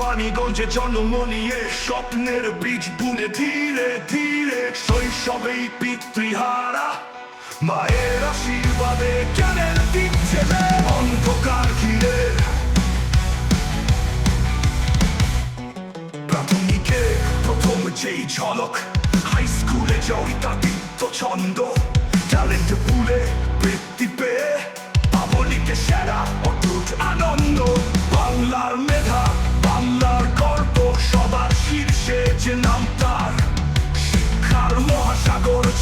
পানিগঞ্জে জন্ম নিয়ে স্বপ্নের বীজ বুনে ধীরে ধীরে শৈশবেই পিতৃহারা মায়ের আশীর্বাদে জ্ঞানের দিচ্ছে অন্ধকার ঘিরে প্রাথমিকে প্রথম যেই ঝলক হাই স্কুলে যাই তাদিত্য ছন্দ ট্যালেন্ট পুলে বৃত্তি পেয়ে পাবলিকে সেরা অটুট আনন্দ বাংলার মেধা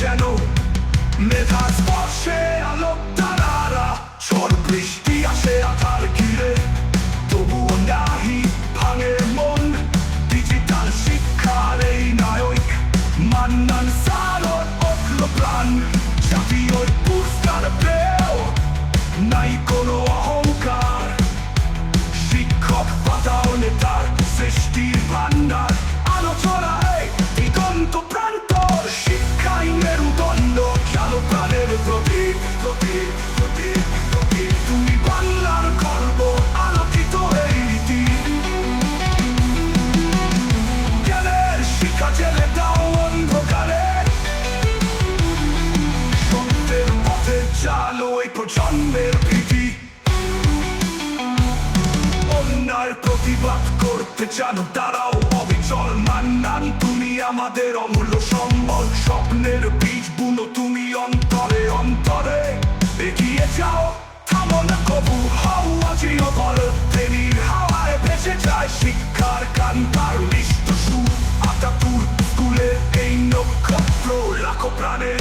যেন মেধা স্পর্শে আলোক তারারা, ঝড় বৃষ্টি আসে আধার ঘিরে। তবুও নাহি, ভাঙে মন ডিজিটাল শিক্ষার এই নায়ক। মান্নান সারর অটল প্রাণ জাতীয় পুরস্কার পেও নাই অন্যায় প্রতিবাদ করতে জানো তারাও অবিচল মান্নান তুমি আমাদের অমূল্য সম্বল স্বপ্নের বীজ বুনো তুমি অন্তরে অন্তরে এগিয়ে যাও থামো না কবু হাও আজিও বল প্রেমীর হাওয়ায় ভেসে যায় শিক্ষার কান্তার মিষ্ট সুর আটাপুর স্কুলে এই নক্ষত্র লাখো প্রাণের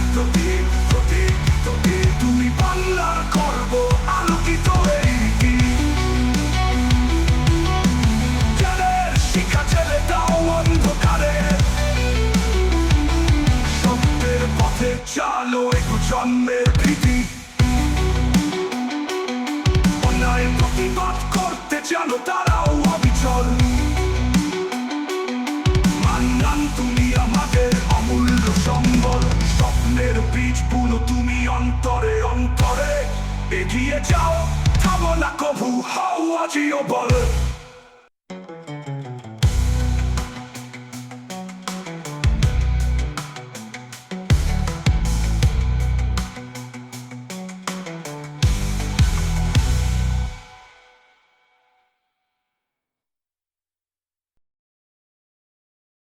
চালো একটু জন্মের ভীতি অন্যায় প্রতিবাদ করতে জানো তারাও অবিচল মান্নান তুমি আমাদের অমূল্য সম্বল স্বপ্নের বীজ পুনো তুমি অন্তরে অন্তরে এগিয়ে যাও থামো না কভু হাও আজিও বল